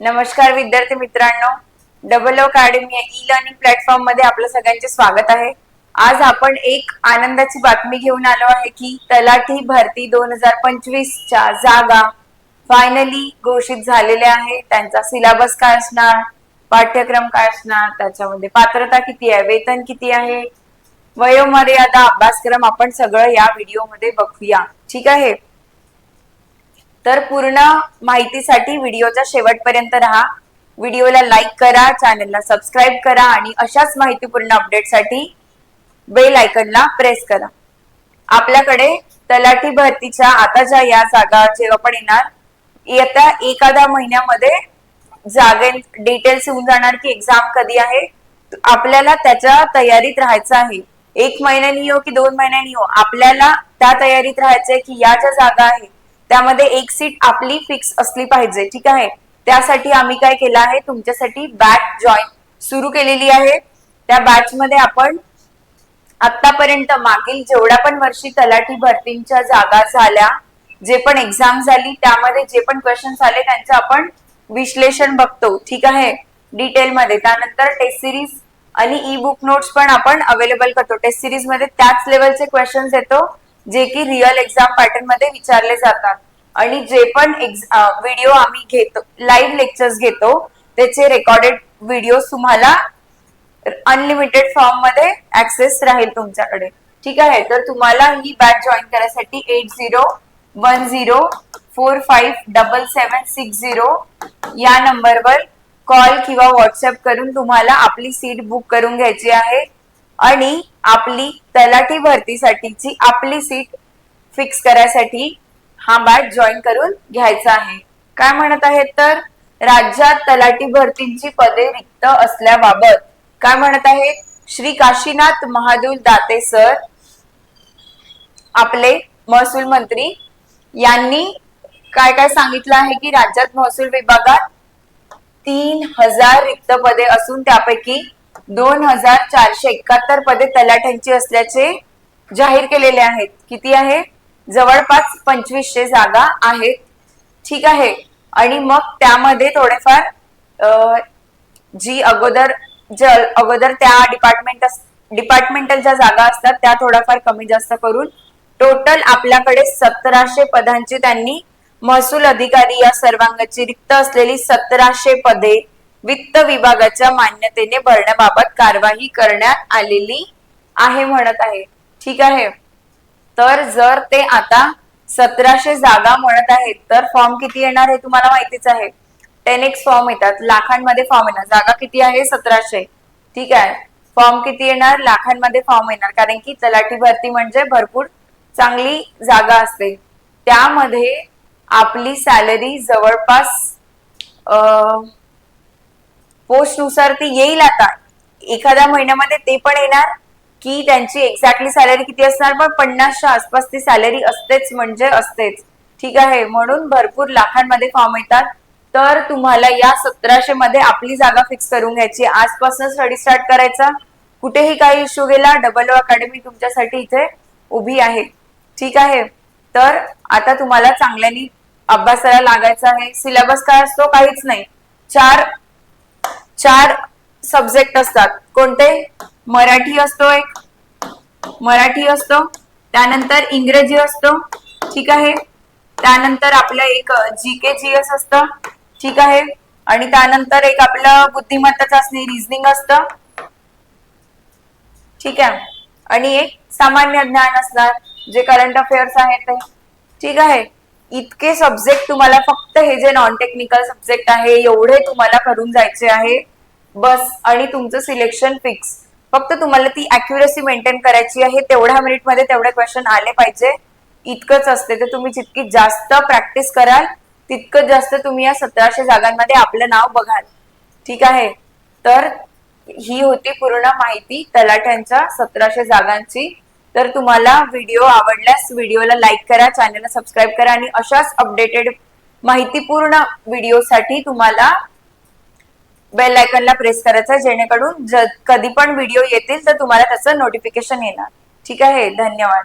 नमस्कार विद्यार्थी मित्रांनो. डबल अकॅडमी ई लर्निंग प्लॅटफॉर्ममध्ये आपलं सगळ्यांचे स्वागत आहे. आज आपण एक आनंदाची बातमी घेऊन आलो आहे की तलाठी भरती दोन हजार पंचवीस च्या जागा फायनली घोषित झालेल्या आहे त्यांचा सिलेबस काय असणार? पाठ्यक्रम काय असणार? त्याच्यामध्ये पात्रता किती आहे? वेतन किती आहे? वयोमर्यादा अभ्यासक्रम आपण सगळं या व्हिडिओमध्ये बघूया. ठीक आहे? तर पूर्ण माहितीसाठी व्हिडिओच्या शेवटपर्यंत राहा. व्हिडिओला लाईक करा चॅनलला सबस्क्राईब करा आणि अशाच माहितीपूर्ण अपडेटसाठी बेल आयकनला प्रेस करा. आपल्याकडे तलाठी भरतीच्या आता ज्या या जागा जेव्हा पण येणार येत्या एखाद्या महिन्यामध्ये जागे डिटेल्स येऊन जाणार की एक्झाम कधी आहे आपल्याला त्याच्या तयारीत राहायचं आहे. एक महिन्यानी हो की दोन महिन्यांनी हो आपल्याला त्या तयारीत राहायचंय की या ज्या जागा आहेत त्यामध्ये एक सीट आपली फिक्स असली पाहिजे ठीक आहे? त्यासाठी आम्ही काय केलं आहे तुमच्यासाठी बॅच जॉईन सुरू केलेली आहे. त्या बॅच मध्ये आपण आतापर्यंत मागील जेवढ्या पण वर्षी तलाठी भरतींच्या जागा झाल्या जे पण एक्झाम झाली त्यामध्ये जे पण क्वेश्चन आले त्यांचं आपण विश्लेषण बघतो ठीक आहे? डिटेल मध्ये त्यानंतर टेस्ट सिरीज आणि ई बुक नोट्स पण आपण अवेलेबल करतो. टेस्ट सिरीजमध्ये त्याच लेवलचे क्वेश्चन्स येतो. जे की रिअल एक्झाम पॅटर्नमध्ये विचारले जातात. आणि जे पण व्हिडिओ आम्ही घेतो लाईव्ह लेक्चर्स घेतो त्याचे रेकॉर्डेड व्हिडिओ तुम्हाला अनलिमिटेड फॉर्ममध्ये ऍक्सेस राहील तुमच्याकडे. ठीक आहे? तर तुम्हाला ही बॅच जॉईन करायसाठी eight zero one zero four five double seven six zero या नंबरवर कॉल किंवा व्हॉट्सअप करून तुम्हाला आपली सीट बुक करून घ्यायची आहे. आणि आपली तलाठी भरतीसाठीची आपली सीट फिक्स करायसाठी हा बॅच जॉईन करून घ्यायचा आहे. काय म्हणत आहेत तर राज्यात तलाठी भरतींची पदे रिक्त असल्याबाबत काय म्हणत आहेत? श्री काशीनाथ महादुल दाते सर आपले महसूल मंत्री यांनी काय काय सांगितलं आहे की राज्यात महसूल विभागात तीन हजार रिक्त पदे असून त्यापैकी दोन हजार चारशे एकाहत्तर पदे तलाठ्यांची असल्याचे जाहीर केलेले आहेत. किती आहे? जवळपास पंचवीसशे जागा आहेत. ठीक आहे. आणि मग त्यामध्ये थोडेफार जी अगोदर जल अगोदर त्या डिपार्टमेंट डिपार्टमेंटल ज्या जागा असतात त्या थोड्याफार कमी जास्त करून टोटल आपल्याकडे सतराशे पदांची त्यांनी महसूल अधिकारी या सर्वांगाची रिक्त असलेली सतराशे पदे वित्त विभागाच्या मान्यतेने भरण्याबाबत कारवाई करण्यात आलेली आहे म्हणत आहे. ठीक आहे? तर जर ते आता सतराशे जागा म्हणत आहेत तर फॉर्म किती येणार हे तुम्हाला माहितीच आहे. टेन एक्स फॉर्म येतात. लाखांमध्ये फॉर्म येणार. जागा किती आहे? सतराशे. ठीक आहे? फॉर्म किती येणार? लाखांमध्ये फॉर्म येणार. कारण की तलाठी भरती म्हणजे भरपूर चांगली जागा असते. त्यामध्ये आपली सॅलरी जवळपास पोस्टनुसार ती येईल आता. एखाद्या महिन्यामध्ये ते पण येणार की त्यांची एक्झॅक्टली सॅलरी किती असणार पण पन्नासच्या आसपास ती सॅलरी असतेच म्हणजे असतेच. ठीक आहे? म्हणून भरपूर लाखांमध्ये फॉर्म येतात. तर तुम्हाला या सतराशे मध्ये आपली जागा फिक्स करून घ्यायची. आजपासून स्टडी स्टार्ट करायचा. कुठेही काही इश्यू गेला डबल अकॅडमी तुमच्यासाठी इथे उभी आहे. ठीक आहे? तर आता तुम्हाला चांगल्यानी अभ्यासाला लागायचं आहे. सिलेबस काय असतो? काहीच नाही. चार चार सब्जेक्ट असतात. कोणते? मराठी असतो एक. मराठी असतो. त्यानंतर इंग्रजी असतो. ठीक आहे? त्यानंतर आपलं एक जी के जी एस असतं. ठीक आहे? आणि त्यानंतर एक आपलं बुद्धिमत्ता चाचणी रिझनिंग असतं. ठीक आहे? आणि एक सामान्य ज्ञान असणार जे करंट अफेअर्स आहेत ते. ठीक आहे? इतके सब्जेक्ट तुम्हाला फक्त हे जे नॉन टेक्निकल सब्जेक्ट आहे एवढे तुम्हाला करून जायचे आहे. बस आणि तुमचं सिलेक्शन फिक्स फक्त तुम्हाला ती अॅक्युरेसी मेंटेन करायची आहे तेवढ्या मिनिटमध्ये तेवढे क्वेश्चन आले पाहिजे. इतकंच असते तर तुम्ही जितकी जास्त प्रॅक्टिस कराल तितकं जास्त तुम्ही या सतराशे जागांमध्ये आपलं नाव बघाल. ठीक आहे? तर ही होती पूर्ण माहिती तलाठ्यांच्या सतराशे जागांची. तर तुम्हाला व्हिडिओ आवडल्यास व्हिडिओला लाईक करा चॅनलला सबस्क्राईब करा आणि अशाच अपडेटेड माहितीपूर्ण व्हिडिओसाठी तुम्हाला बेल आयकनला प्रेस करायचा जेणेकरून कधी पण व्हिडिओ येतील तर तुम्हाला त्याचं नोटिफिकेशन येणार. ठीक आहे? धन्यवाद.